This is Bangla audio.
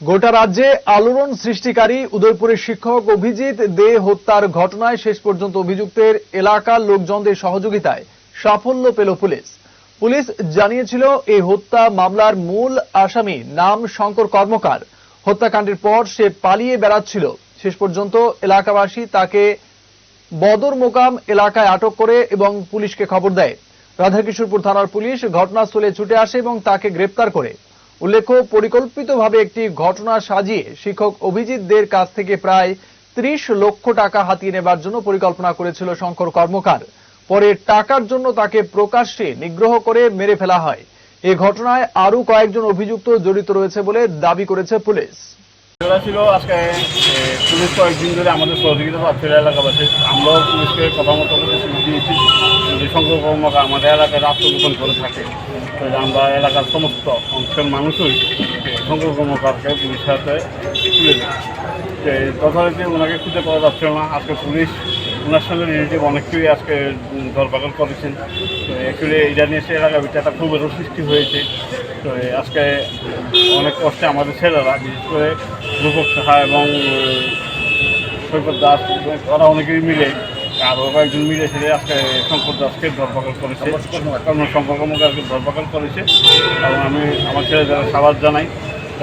গোটা রাজ্যে আলোড়ন সৃষ্টিকারী উদয়পুরের শিক্ষক অভিজিৎ দে হত্যার ঘটনায় শেষ পর্যন্ত অভিযুক্তের এলাকার লোকজনদের সহযোগিতায় সাফল্য পেল পুলিশ। পুলিশ জানিয়েছিল, এই হত্যা মামলার মূল আসামি নাম শঙ্কর কর্মকার। হত্যাকাণ্ডের পর সে পালিয়ে বেড়াচ্ছিল। শেষ পর্যন্ত এলাকাবাসী তাকে বদর মোকাম এলাকায় আটক করে এবং পুলিশকে খবর দেয়। রাধাকিশোরপুর থানার পুলিশ ঘটনাস্থলে ছুটে আসে এবং তাকে গ্রেপ্তার করে। উল্লেখ্য, পরিকল্পিতভাবে একটি ঘটনা সাজিয়ে শিক্ষক অভিজিৎদের কাছ থেকে প্রায় ত্রিশ লক্ষ টাকা হাতিয়ে নেবার জন্য পরিকল্পনা করেছিল শঙ্কর কর্মকার। পরে টাকার জন্য তাকে প্রকাশ্যে নিগ্রহ করে মেরে ফেলা হয়। এ ঘটনায় আরও কয়েকজন অভিযুক্ত জড়িত রয়েছে বলে দাবি করেছে পুলিশ। এটা ছিল আজকে পুলিশ কয়েকদিন ধরে আমাদের সহযোগিতা পাচ্ছিল এলাকাবাসী। আমরাও পুলিশকে কথা মতো করে সুযোগ দিয়েছি যদি সংখ্যক আমাদের এলাকায় আত্মগোপন করে থাকে তো আমরা এলাকার সমস্ত অংশের মানুষই সংখ্যক কর্মকারকে পুলিশের হাতে তুলে দিই। তো ওনাকে খুঁজে পাওয়া যাচ্ছিল না। আজকে পুলিশ ওনার সঙ্গে রিলেটিভ অনেককেই আজকে ধরপাকড় করেছেন। অ্যাকচুয়ালি এটা নিয়ে সে এলাকার একটা ক্ষোভেরও সৃষ্টি হয়েছে। তো আজকে অনেক কষ্টে আমাদের ছেলেরা বিশেষ করে রূপক সাহা এবং সৈকত দাস ওরা অনেকেই মিলে আরও কয়েকজন মিলে সেটা আজকে শঙ্কর দাসকে ধরপাকড় করেছে। শঙ্কর কর্মকারকে ধরপাকড় করেছে। এবং আমি আমার ছেলেদের সাবাদ জানাই।